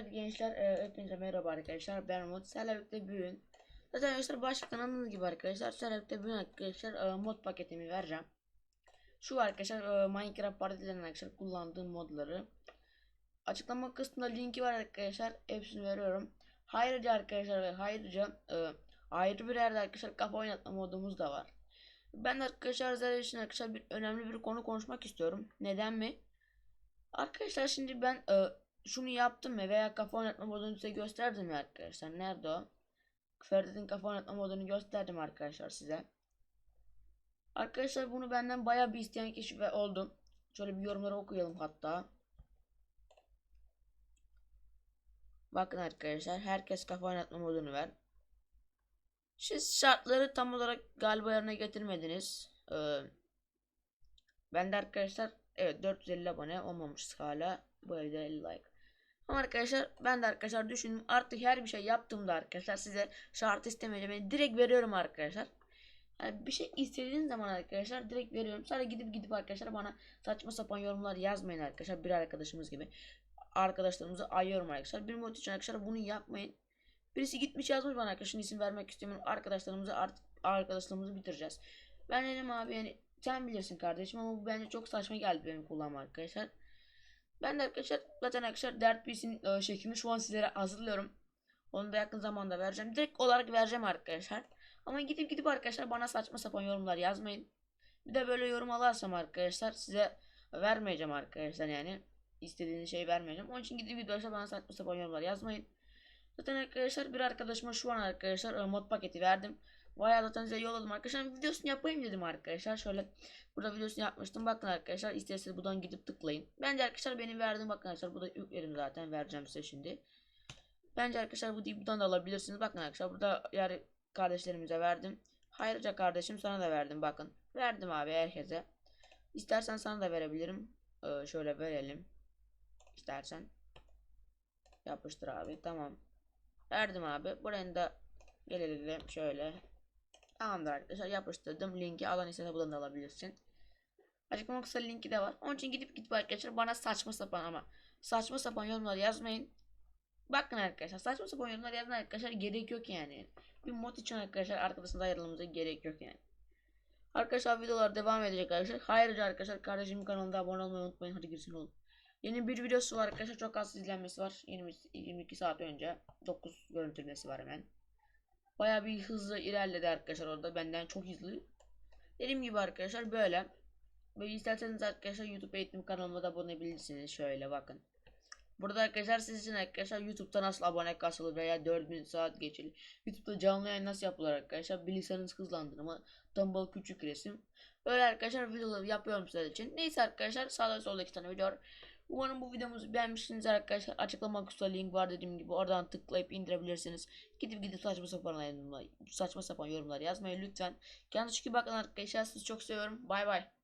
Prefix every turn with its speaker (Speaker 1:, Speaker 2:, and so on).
Speaker 1: Evet gençler e, hepinize merhaba arkadaşlar. Ben Umut. Sizlerle birlikte bugün Zaten arkadaşlar başlıktan anladığınız gibi arkadaşlar. Sizlerle birlikte bugün arkadaşlar e, mod paketimi vereceğim. Şu arkadaşlar e, Minecraft partilerinde arkadaşlar kullandığım modları. Açıklama kısmında linki var arkadaşlar. Hepsini veriyorum. Ayrıca arkadaşlar ve ayrıca e, ayrı bir yerde arkadaşlar kafa oynatma modumuz da var. Ben arkadaşlar sizler için arkadaşlar bir önemli bir konu konuşmak istiyorum. Neden mi? Arkadaşlar şimdi ben e, şunu yaptım mı veya kafa oynatma modunu size gösterdim mi arkadaşlar? Nerede o? Ferdi'nin kafa oynatma modunu gösterdim arkadaşlar size. Arkadaşlar bunu benden baya bir isteyen kişi ve oldu. Şöyle bir yorumları okuyalım hatta. Bakın arkadaşlar herkes kafa oynatma modunu ver. Siz şartları tam olarak galiba yerine getirmediniz. Ee, ben de arkadaşlar evet 450 abone olmamışız hala. Bu evde 50 like. Ama arkadaşlar ben de arkadaşlar düşündüm artık her bir şey yaptığımda arkadaşlar size şart istemeyeceğim. Direkt veriyorum arkadaşlar. Yani bir şey istediğiniz zaman arkadaşlar direkt veriyorum. Sadece gidip gidip arkadaşlar bana saçma sapan yorumlar yazmayın arkadaşlar. Bir arkadaşımız gibi. Arkadaşlarımızı ayıyorum arkadaşlar. Bir mod için arkadaşlar bunu yapmayın. Birisi gitmiş yazmış bana arkadaşın isim vermek istemiyorum. Arkadaşlarımızı artık arkadaşlarımızı bitireceğiz. Ben dedim abi yani sen bilirsin kardeşim ama bu bence çok saçma geldi benim kullanma arkadaşlar. Ben de arkadaşlar zaten arkadaşlar Dert e, şeklini şu an sizlere hazırlıyorum. Onu da yakın zamanda vereceğim. Direkt olarak vereceğim arkadaşlar. Ama gidip gidip arkadaşlar bana saçma sapan yorumlar yazmayın. Bir de böyle yorum alarsam arkadaşlar size vermeyeceğim arkadaşlar yani. istediğiniz şeyi vermeyeceğim. Onun için gidip gidip bana saçma sapan yorumlar yazmayın. Zaten arkadaşlar bir arkadaşıma şu an arkadaşlar e, mod paketi verdim. Bayağı zaten size yolladım arkadaşlar. Videosunu yapayım dedim arkadaşlar. Şöyle burada videosunu yapmıştım. Bakın arkadaşlar isterseniz buradan gidip tıklayın. Bence arkadaşlar benim verdiğim bakın arkadaşlar. Burada yükledim zaten. Vereceğim size şimdi. Bence arkadaşlar bu buradan da alabilirsiniz. Bakın arkadaşlar burada yer kardeşlerimize verdim. Ayrıca kardeşim sana da verdim bakın. Verdim abi herkese. İstersen sana da verebilirim. Ee, şöyle verelim. İstersen. Yapıştır abi. Tamam. Verdim abi. Buraya da gelelim şöyle. Tamamdır arkadaşlar yapıştırdım. Linki alan istese buradan da alabilirsin. Açıklama kısa linki de var. Onun için gidip gidip arkadaşlar bana saçma sapan ama saçma sapan yorumlar yazmayın. Bakın arkadaşlar saçma sapan yorumlar yazmayın arkadaşlar gerek yok yani. Bir mod için arkadaşlar arkadaşınıza ayrılmamıza gerek yok yani. Arkadaşlar videolar devam edecek arkadaşlar. Ayrıca arkadaşlar kardeşimin kanalına abone olmayı unutmayın. Hadi girsin oğlum. Yeni bir videosu var arkadaşlar. Çok az izlenmesi var. 20, 22 saat önce. 9 görüntülmesi var hemen. Baya bir hızlı ilerledi arkadaşlar orada. Benden çok hızlı. Dediğim gibi arkadaşlar böyle. Böyle isterseniz arkadaşlar YouTube eğitim kanalıma da abone olabilirsiniz. Şöyle bakın. Burada arkadaşlar siz için arkadaşlar YouTube'da nasıl abone kasılır veya 4000 saat geçilir. YouTube'da canlı yayın nasıl yapılır arkadaşlar. Bilgisayarınız hızlandırma. Dumbbell küçük resim. Böyle arkadaşlar videoları yapıyorum sizler için. Neyse arkadaşlar sağda solda iki tane video. Umarım bu videomuzu beğenmişsiniz arkadaşlar. Açıklama kısmında link var dediğim gibi. Oradan tıklayıp indirebilirsiniz. Gidip gidip saçma sapan saçma sapan yorumlar yazmayın lütfen. Kendinize iyi bakın arkadaşlar. Sizi çok seviyorum. Bay bay.